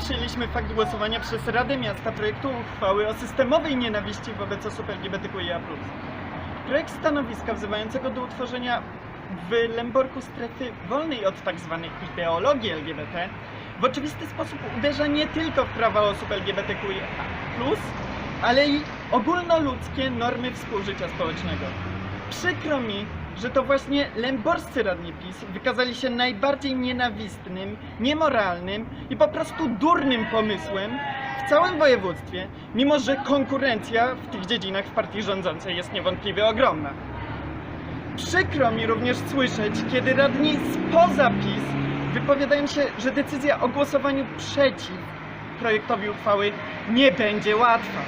przyjęliśmy fakt głosowania przez Radę Miasta projektu uchwały o systemowej nienawiści wobec osób LGBTQIA+. Projekt stanowiska wzywającego do utworzenia w Lęborku strefy wolnej od tzw. ideologii LGBT w oczywisty sposób uderza nie tylko w prawa osób LGBTQIA+, ale i ogólnoludzkie normy współżycia społecznego. Przykro mi, że to właśnie lęborscy radni PiS wykazali się najbardziej nienawistnym, niemoralnym i po prostu durnym pomysłem w całym województwie, mimo że konkurencja w tych dziedzinach w partii rządzącej jest niewątpliwie ogromna. Przykro mi również słyszeć, kiedy radni spoza PiS wypowiadają się, że decyzja o głosowaniu przeciw projektowi uchwały nie będzie łatwa.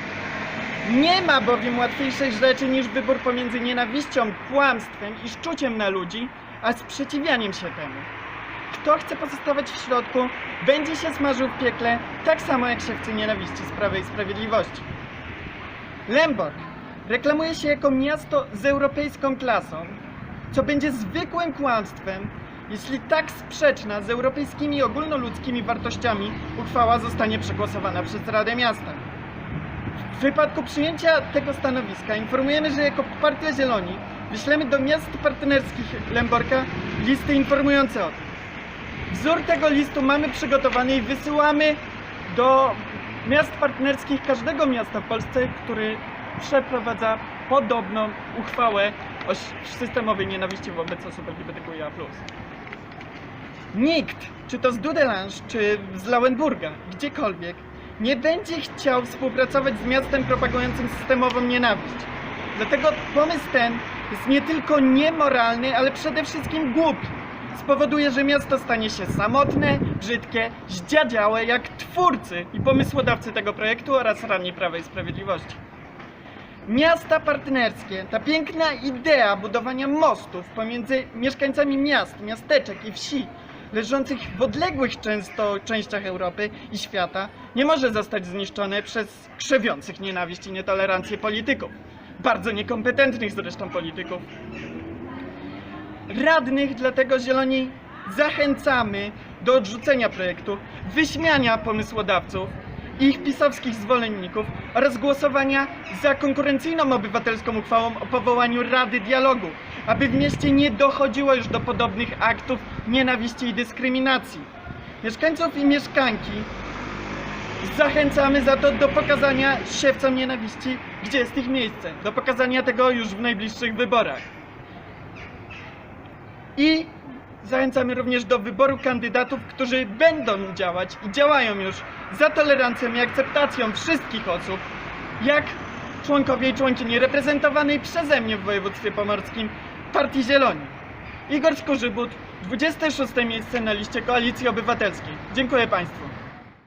Nie ma bowiem łatwiejszej rzeczy niż wybór pomiędzy nienawiścią, kłamstwem i szczuciem na ludzi, a sprzeciwianiem się temu. Kto chce pozostawać w środku, będzie się smażył w piekle, tak samo jak szewcy nienawiści z Prawa i Sprawiedliwości. Lęborg reklamuje się jako miasto z europejską klasą, co będzie zwykłym kłamstwem, jeśli tak sprzeczna z europejskimi ogólnoludzkimi wartościami uchwała zostanie przegłosowana przez Radę Miasta. W wypadku przyjęcia tego stanowiska informujemy, że jako Partia Zieloni wyślemy do miast partnerskich Lęborka listy informujące o tym. Wzór tego listu mamy przygotowany i wysyłamy do miast partnerskich każdego miasta w Polsce, który przeprowadza podobną uchwałę o systemowej nienawiści wobec osób LGBTQIA+. Nikt, czy to z Dudelange, czy z Lauenburga, gdziekolwiek, nie będzie chciał współpracować z miastem propagującym systemową nienawiść. Dlatego pomysł ten jest nie tylko niemoralny, ale przede wszystkim głupi. Spowoduje, że miasto stanie się samotne, brzydkie, zdziadziałe jak twórcy i pomysłodawcy tego projektu oraz radni Prawa i Sprawiedliwości. Miasta partnerskie, ta piękna idea budowania mostów pomiędzy mieszkańcami miast, miasteczek i wsi, leżących w odległych często częściach Europy i świata, nie może zostać zniszczone przez krzewiących nienawiść i nietolerancję polityków. Bardzo niekompetentnych zresztą polityków. Radnych dlatego Zieloni zachęcamy do odrzucenia projektu, wyśmiania pomysłodawców ich pisowskich zwolenników oraz głosowania za konkurencyjną obywatelską uchwałą o powołaniu Rady Dialogu, aby w mieście nie dochodziło już do podobnych aktów nienawiści i dyskryminacji. Mieszkańców i mieszkanki zachęcamy za to do pokazania siewcom nienawiści, gdzie jest ich miejsce, do pokazania tego już w najbliższych wyborach. I zachęcamy również do wyboru kandydatów, którzy będą działać i działają już za tolerancją i akceptacją wszystkich osób, jak członkowie i członkinie reprezentowanej przeze mnie w województwie pomorskim Partii Zieloni. Igor Skurzybut, 26 miejsce na liście Koalicji Obywatelskiej. Dziękuję Państwu.